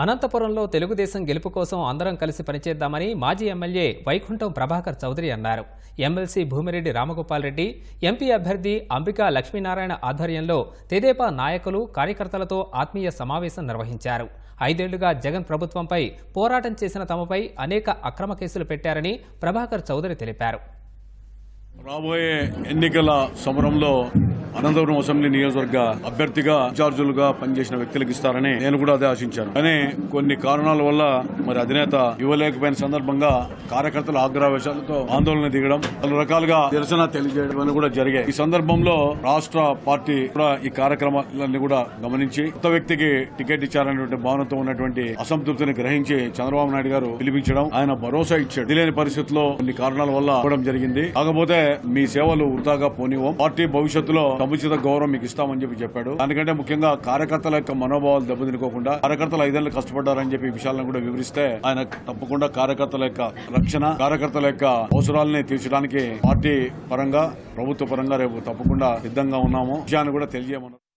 అనంతపురంలో తెలుగుదేశం గెలుపు కోసం అందరం కలిసి పనిచేద్దామని మాజీ ఎమ్మెల్యే వైకుంఠం ప్రభాకర్ చౌదరి అన్నారు. ఎమ్మెల్సీ భూమిరెడ్డి రామగోపాల్ రెడ్డి ఎంపీ అభ్యర్థి అంబికా లక్ష్మీనారాయణ ఆధ్వర్యంలో తెదేపా నాయకులు కార్యకర్తలతో ఆత్మీయ సమావేశం నిర్వహించారు. ఐదేళ్ళుగా జగన్ ప్రభుత్వంపై పోరాటం చేసిన తమపై అనేక అక్రమ కేసులు పెట్టారని ప్రభాకర్ చౌదరి తెలిపారు. రాబోయే ఎన్నికల సమరంలో అనంతపురం అసెంబ్లీ నియోజకవర్గ అభ్యర్థిగా ఇన్ఛార్జులుగా పనిచేసిన వ్యక్తులకు ఇస్తారని నేను కూడా అదే ఆశించాను. కానీ కొన్ని కారణాల వల్ల మరి అధినేత ఇవ్వలేకపోయిన సందర్భంగా కార్యకర్తల ఆగ్రహవేశాలతో ఆందోళన దిగడం పలు రకాలుగా నిరసన తెలియజేయడం అని కూడా జరిగాయి. ఈ సందర్భంలో రాష్ట్ర పార్టీ కూడా ఈ కార్యక్రమాలన్నీ కూడా గమనించి కొత్త వ్యక్తికి టికెట్ ఇచ్చారనేటువంటి భావనతో ఉన్నటువంటి అసంతృప్తిని గ్రహించి చంద్రబాబు నాయుడు గారు పిలిపించడం ఆయన భరోసా ఇచ్చాడు. తెలియని పరిస్థితుల్లో కొన్ని కారణాల వల్ల ఇవ్వడం జరిగింది. కాకపోతే మీ సేవలు వృధాగా పోనివ్వం. పార్టీ భవిష్యత్తులో సముచిత గౌరవం మీకు ఇస్తామని చెప్పి చెప్పాడు. దానికంటే ముఖ్యంగా కార్యకర్తల యొక్క మనోభావాలు దెబ్బతినుకోకుండా కార్యకర్తలు ఐదేళ్ళు కష్టపడ్డారని చెప్పి విషయాలను కూడా వివరిస్తే ఆయన తప్పకుండా కార్యకర్తల యొక్క రక్షణ కార్యకర్తల యొక్క అవసరాలని తీర్చడానికి పార్టీ పరంగా ప్రభుత్వ పరంగా రేపు తప్పకుండా సిద్ధంగా ఉన్నాము. విషయాన్ని కూడా తెలియజేయమన్నారు